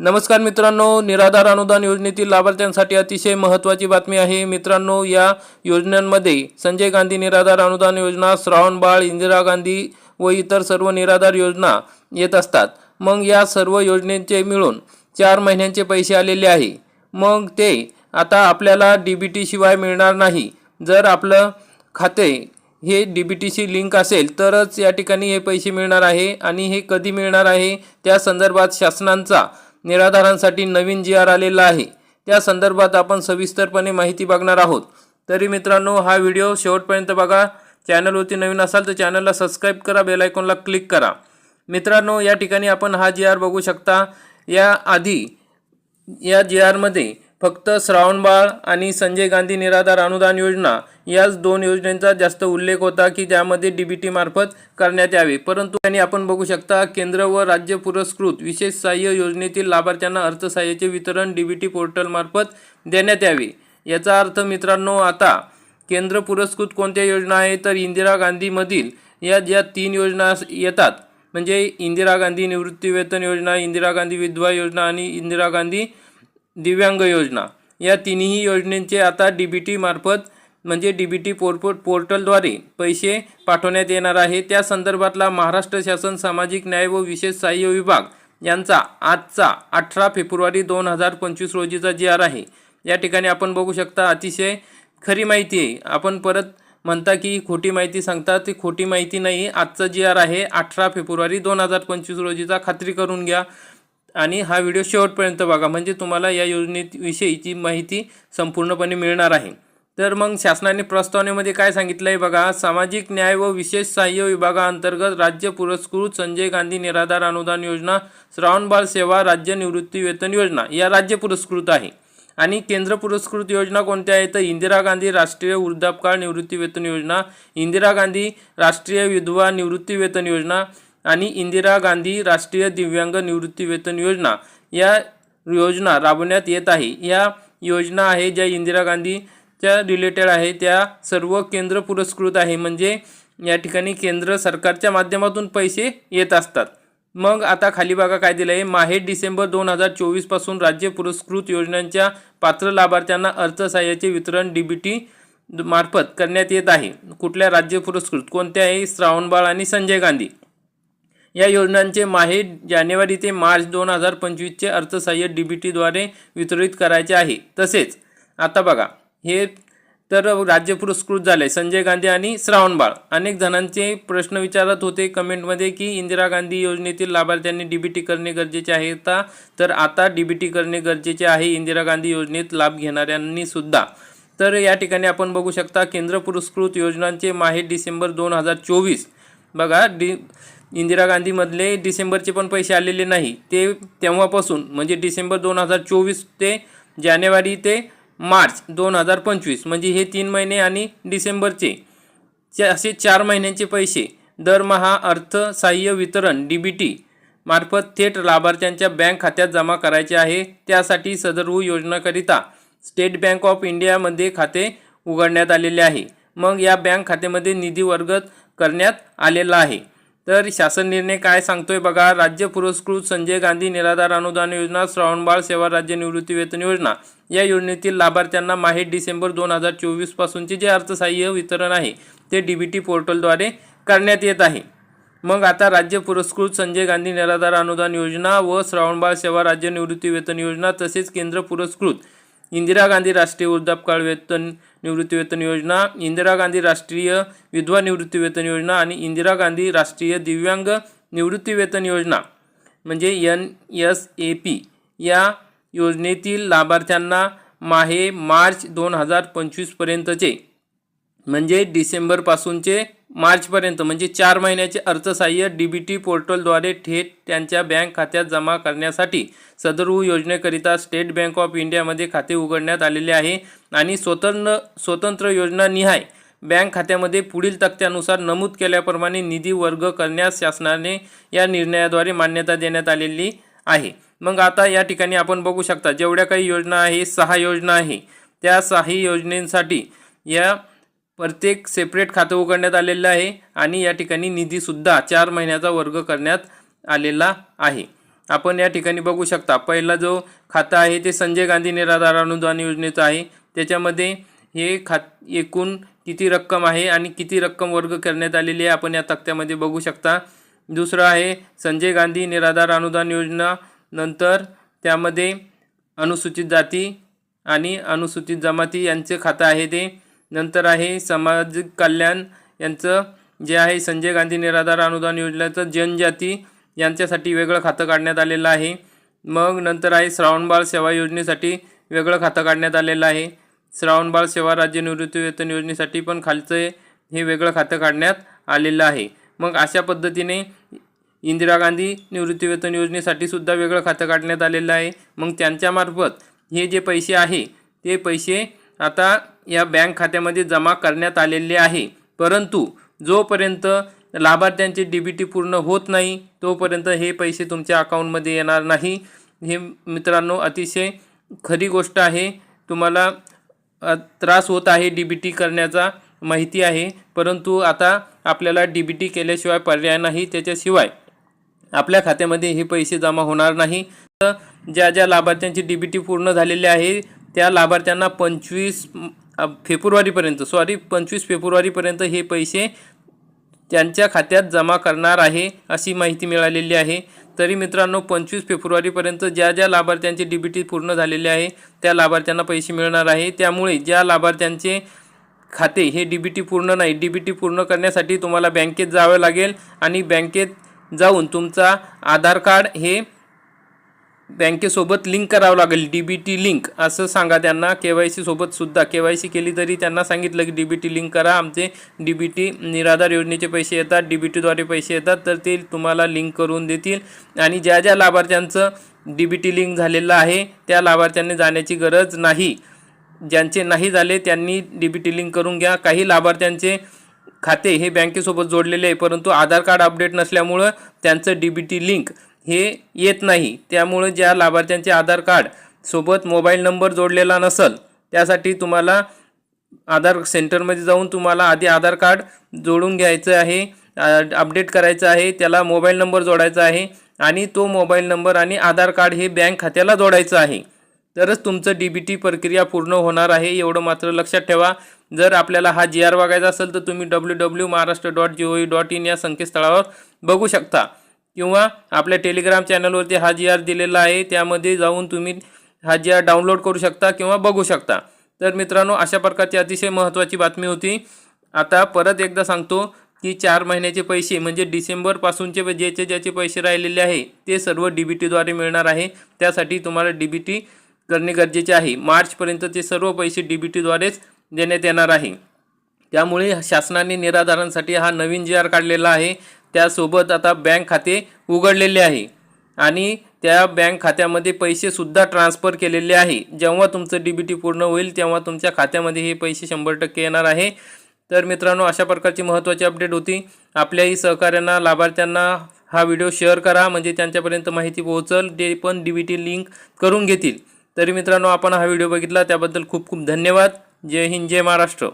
नमस्कार मित्रांनो निराधार अनुदान योजनेतील लाभार्थ्यांसाठी अतिशय महत्त्वाची बातमी आहे. मित्रांनो या योजनांमध्ये संजय गांधी निराधार अनुदान योजना श्रावण बाळ इंदिरा गांधी व इतर सर्व निराधार योजना येत असतात. मग या सर्व योजनेचे मिळून चार महिन्यांचे पैसे आलेले आहे. मग ते आता आपल्याला डी बी टी शिवाय मिळणार नाही. जर आपलं खाते हे डी बी टीशी लिंक असेल तरच या ठिकाणी हे पैसे मिळणार आहे आणि हे कधी मिळणार आहे? त्या संदर्भात शासनांचा निराधारांसाठी नवीन जी आर आलेला आहे त्या संदर्भात आपण सविस्तरपणे माहिती बघणार आहोत. तरी मित्रांनो हा व्हिडिओ शेवटपर्यंत बघा. चॅनलवरती नवीन असाल तर चॅनलला सबस्क्राईब करा बेलायकॉनला क्लिक करा. मित्रांनो या ठिकाणी आपण हा जी आर बघू शकता. या आधी या जी आरमध्ये फक्त श्रावणबाळ आणि संजय गांधी निराधार अनुदान योजना याच दोन योजनांचा जास्त उल्लेख होता की ज्यामध्ये डी बी टीमार्फत करण्यात यावे. परंतु त्यांनी आपण बघू शकता केंद्र व राज्य पुरस्कृत विशेष सहाय्य योजनेतील लाभार्थ्यांना अर्थसहाय्याचे वितरण डी बी टी पोर्टलमार्फत देण्यात यावे. याचा अर्थ मित्रांनो आता केंद्र पुरस्कृत कोणत्या योजना आहे? तर इंदिरा गांधीमधील या ज्या तीन योजना येतात म्हणजे इंदिरा गांधी निवृत्तीवेतन योजना इंदिरा गांधी विधवा योजना आणि इंदिरा गांधी दिव्यांग योजना. या तिन्ही योजनेचे आता डी बी टी मार्फत म्हणजे डी बी टी पोर्पो पोर्टलद्वारे पैसे पाठवण्यात येणार आहे. त्या संदर्भातला महाराष्ट्र शासन सामाजिक न्याय व विशेष सहाय्य विभाग यांचा आजचा अठरा फेब्रुवारी दोन हजार पंचवीस रोजीचा जी आर आहे. या ठिकाणी आपण बघू शकता अतिशय खरी माहिती आहे. आपण परत म्हणता की खोटी माहिती सांगता ती खोटी माहिती नाही. आजचा जी आर आहे अठरा फेब्रुवारी दोन हजार पंचवीस रोजीचा. खात्री करून घ्या. आणि हा व्हिडिओ शेवटपर्यंत बघा. म्हणजे तुम्हाला या योजनेविषयीची माहिती संपूर्णपणे मिळणार आहे. तर मग शासनाने प्रस्तावनेमध्ये काय सांगितलं आहे बघा. सामाजिक न्याय व विशेष सहाय्य विभागाअंतर्गत राज्य पुरस्कृत संजय गांधी निराधार अनुदान योजना श्रावणबाळ सेवा राज्य निवृत्ती वेतन योजना या राज्य पुरस्कृत आहे. आणि केंद्र पुरस्कृत योजना कोणत्या आहेत? तर इंदिरा गांधी राष्ट्रीय वृद्धापकाळ निवृत्ती वेतन योजना इंदिरा गांधी राष्ट्रीय विधवा निवृत्ती वेतन योजना आणि इंदिरा गांधी राष्ट्रीय दिव्यांग निवृत्तीवेतन योजना या योजना राबवण्यात येत आहे. या योजना आहे ज्या इंदिरा गांधीच्या रिलेटेड आहे. त्या सर्व केंद्र पुरस्कृत आहे. म्हणजे या ठिकाणी केंद्र सरकारच्या माध्यमातून पैसे येत असतात. मग आता खाली बघा काय दिलं आहे माहे डिसेंबर दोन हजार चोवीसपासून राज्य पुरस्कृत योजनांच्या पात्र लाभार्थ्यांना अर्थसहाय्याचे वितरण डी बी टी मार्फत करण्यात येत आहे. कुठल्या राज्य पुरस्कृत? कोणत्या आहे? श्रावणबाळ आणि संजय गांधी. या योजनांचे माहे जानेवारी ते मार्च दोन हजार पंचवीसचे अर्थसहाय्य डी बी टीद्वारे वितरित करायचे आहे. तसेच आता बघा हे तर राज्य पुरस्कृत झाले संजय गांधी आणि श्रावणबाळ अनेक जणांचे प्रश्न विचारत होते कमेंटमध्ये की इंदिरा गांधी योजनेतील लाभार्थ्यांनी डी बी टी करणे गरजेचे आहे का? तर आता डी बी टी करणे गरजेचे आहे इंदिरा गांधी योजनेत लाभ घेणाऱ्यांनी सुद्धा. तर या ठिकाणी आपण बघू शकता केंद्र पुरस्कृत योजनांचे माहे डिसेंबर दोन हजार चोवीस. बघा डी इंदिरा गांधीमधले डिसेंबरचे पण पैसे आलेले नाही. ते तेव्हापासून म्हणजे डिसेंबर दोन हजार चोवीस ते जानेवारी ते मार्च दोन हजार पंचवीस म्हणजे हे तीन महिने आणि डिसेंबरचे चे असे चार महिन्यांचे पैसे. दरमहा अर्थसहाय्य वितरण डी बी टी मार्फत थेट लाभार्थ्यांच्या बँक खात्यात जमा करायचे आहे. त्यासाठी सदरहू योजनाकरिता स्टेट बँक ऑफ इंडियामध्ये खाते उघडण्यात आलेले आहे. मग या बँक खात्यामध्ये निधी वर्गत करण्यात आलेला आहे. तर शासन निर्णय काय सांगतोय बघा. राज्य पुरस्कृत संजय गांधी निराधार अनुदान योजना श्रावणबाळ सेवा राज्य निवृत्ती वेतन योजना. या योजनेतील लाभार्थ्यांना माहीत डिसेंबर दोन हजार चोवीस पासूनचे जे अर्थसहाय्य वितरण आहे ते डी बी टी पोर्टलद्वारे करण्यात येत आहे. मग आता राज्य पुरस्कृत संजय गांधी निराधार अनुदान योजना व श्रावणबाळ सेवा राज्य निवृत्ती वेतन योजना तसेच केंद्र पुरस्कृत इंदिरा गांधी राष्ट्रीय वृद्धापकाळ वेतन निवृत्तीवेतन योजना इंदिरा गांधी राष्ट्रीय विधवा निवृत्तीवेतन योजना आणि इंदिरा गांधी राष्ट्रीय दिव्यांग निवृत्तीवेतन योजना म्हणजे एन एस ए पी या योजनेतील लाभार्थ्यांना माहे मार्च दोन हजार पंचवीसपर्यंतचे म्हणजे डिसेंबरपासूनचे मार्चपर्यंत म्हणजे चार महिन्याचे अर्थसहाय्य डी बी टी पोर्टलद्वारे थेट त्यांच्या बँक खात्यात जमा करण्यासाठी सदरहू योजनेकरिता स्टेट बँक ऑफ इंडियामध्ये खाते उघडण्यात आलेले आहे आणि स्वतंत्र स्वतंत्र योजना निहाय बँक खात्यामध्ये पुढील तक्त्यानुसार नमूद केल्याप्रमाणे निधी वर्ग करण्यास शासनाने या निर्णयाद्वारे मान्यता देण्यात आलेली आहे. मग आता या ठिकाणी आपण बघू शकता जेवढ्या काही योजना आहे सहा योजना आहे. त्या सहा योजनेसाठी या प्रत्येक सेपरेट खातं उघडण्यात आलेलं आहे आणि या ठिकाणी निधीसुद्धा चार महिन्याचा वर्ग करण्यात आलेला आहे. आपण या ठिकाणी बघू शकता पहिला जो खाता आहे ते संजय गांधी निराधार अनुदान योजनेचं आहे. त्याच्यामध्ये हे खात एकूण किती रक्कम आहे आणि किती रक्कम वर्ग करण्यात आलेली आहे आपण या तक्त्यामध्ये बघू शकता. दुसरं आहे संजय गांधी निराधार अनुदान योजना नंतर त्यामध्ये अनुसूचित जाती आणि अनुसूचित जमाती यांचे खातं आहे ते. नंतर आहे सामाजिक कल्याण यांचं जे आहे संजय गांधी निराधार अनुदान योजनेचं जनजाती यांच्यासाठी वेगळं खातं काढण्यात आलेलं आहे. मग नंतर आहे श्रावणबाळ सेवा योजनेसाठी वेगळं खातं काढण्यात आलेलं आहे. श्रावणबाळ सेवा राज्य निवृत्ती वेतन योजनेसाठी पण खालचं हे वेगळं खातं काढण्यात आलेलं आहे. मग अशा पद्धतीने इंदिरा गांधी निवृत्ती वेतन योजनेसाठी सुद्धा वेगळं खातं काढण्यात आलेलं आहे. मग त्यांच्यामार्फत हे जे पैसे आहे ते पैसे आता या बँक खात्यामध्ये जमा करण्यात आलेले आहे. परंतु जोपर्यंत लाभार्थ्यांचे डी बी टी पूर्ण होत नाही तोपर्यंत हे पैसे तुमच्या अकाउंटमध्ये येणार नाही. हे मित्रांनो अतिशय खरी गोष्ट आहे. तुम्हाला त्रास होत आहे डी बी टी करण्याचा माहिती आहे. परंतु आता आपल्याला डी बी टी केल्याशिवाय पर्याय नाही त्याच्याशिवाय. आपल्या खात्यामध्ये हे पैसे जमा होणार नाही. तर ज्या ज्या लाभार्थ्यांची डी बी टी पूर्ण झालेली आहे त्या लाभार्थ्यांना पंचवीस फेब्रुवारीपर्यंत सॉरी पंचवीस फेब्रुवारीपर्यंत हे पैसे त्यांच्या खात्यात जमा करणार आहे अशी माहिती मिळालेली आहे. तरी मित्रांनो पंचवीस फेब्रुवारीपर्यंत ज्या ज्या लाभार्थ्यांची डी बी टी पूर्ण झालेले आहे त्या लाभार्थ्यांना पैसे मिळणार आहे. त्यामुळे ज्या लाभार्थ्यांचे खाते हे डी बी टी पूर्ण नाही डी बी टी पूर्ण करण्यासाठी तुम्हाला बँकेत जावं लागेल आणि बँकेत जाऊन तुमचा आधार कार्ड हे बँकेसोबत लिंक करावं लागेल डी बी टी लिंक. असं सांगा त्यांना. के वाय सीसोबतसुद्धा के वाय सी केली तरी त्यांना सांगितलं की डी बी टी लिंक करा. आमचे डी बी टी निराधार योजनेचे पैसे येतात. डी बी टीद्वारे पैसे येतात. तर ते तुम्हाला लिंक करून देतील. आणि ज्या ज्या लाभार्थ्यांचं डी बी टी लिंक झालेलं आहे त्या लाभार्थ्यांनी जाण्याची गरज नाही. ज्यांचे नाही झाले त्यांनी डी बी टी लिंक करून घ्या. काही लाभार्थ्यांचे खाते हे बँकेसोबत जोडलेले आहे. परंतु आधार कार्ड अपडेट नसल्यामुळं त्यांचं डी बी टी लिंक हे येत नाही. त्यामुळं ज्या लाभार्थ्यांचे आधार कार्ड सोबत मोबाईल नंबर जोडलेला नसल त्यासाठी तुम्हाला आधार सेंटरमध्ये जाऊन तुम्हाला आधी आधार कार्ड जोडून घ्यायचं आहे अपडेट करायचं आहे त्याला मोबाईल नंबर जोडायचा आहे आणि तो मोबाईल नंबर आणि आधार कार्ड हे बँक खात्याला जोडायचं आहे. तरच तुमचं डी बी टी प्रक्रिया पूर्ण होणार आहे. एवढं मात्र लक्षात ठेवा. जर आपल्याला हा जी आर बघायचा असेल तर तुम्ही W W Maharashtra dot G O V dot in या संकेतस्थळावर बघू शकता. किंवा आपल्या टेलिग्राम चॅनलवरती हा जी आर दिलेला आहे त्यामध्ये जाऊन तुम्ही हा जी आर डाउनलोड करू शकता किंवा बघू शकता. तर मित्रांनो अशा प्रकारची अतिशय महत्त्वाची बातमी होती. आता परत एकदा सांगतो की चार महिन्याचे पैसे म्हणजे डिसेंबरपासूनचे ज्याचे ज्याचे पैसे राहिलेले आहे ते सर्व डी बी टीद्वारे मिळणार आहे. त्यासाठी तुम्हाला डी बी टी करणे गरजेचे आहे. मार्चपर्यंत ते सर्व पैसे डी बी टीद्वारेच देण्यात येणार आहे. त्यामुळे शासनाने निराधारांसाठी हा नवीन जी आर काढलेला आहे. त्यासोबत आता बँक खाते उघडलेले आहे. आणि त्या बँक खात्यामध्ये पैसेसुद्धा ट्रान्सफर केलेले आहे. जेव्हा तुमचं डी बी टी पूर्ण होईल तेव्हा तुमच्या खात्यामध्ये हे पैसे शंभर टक्के येणार आहे. तर मित्रांनो अशा प्रकारची महत्त्वाची अपडेट होती. आपल्याही सहकाऱ्यांना लाभार्थ्यांना हा व्हिडिओ शेअर करा. म्हणजे त्यांच्यापर्यंत माहिती पोहोचल. ते पण डी बी टी लिंक करून घेतील. तरी मित्रांनो आपण हा व्हिडिओ बघितला. त्याबद्दल खूप खूप धन्यवाद. जय हिंद जय महाराष्ट्र.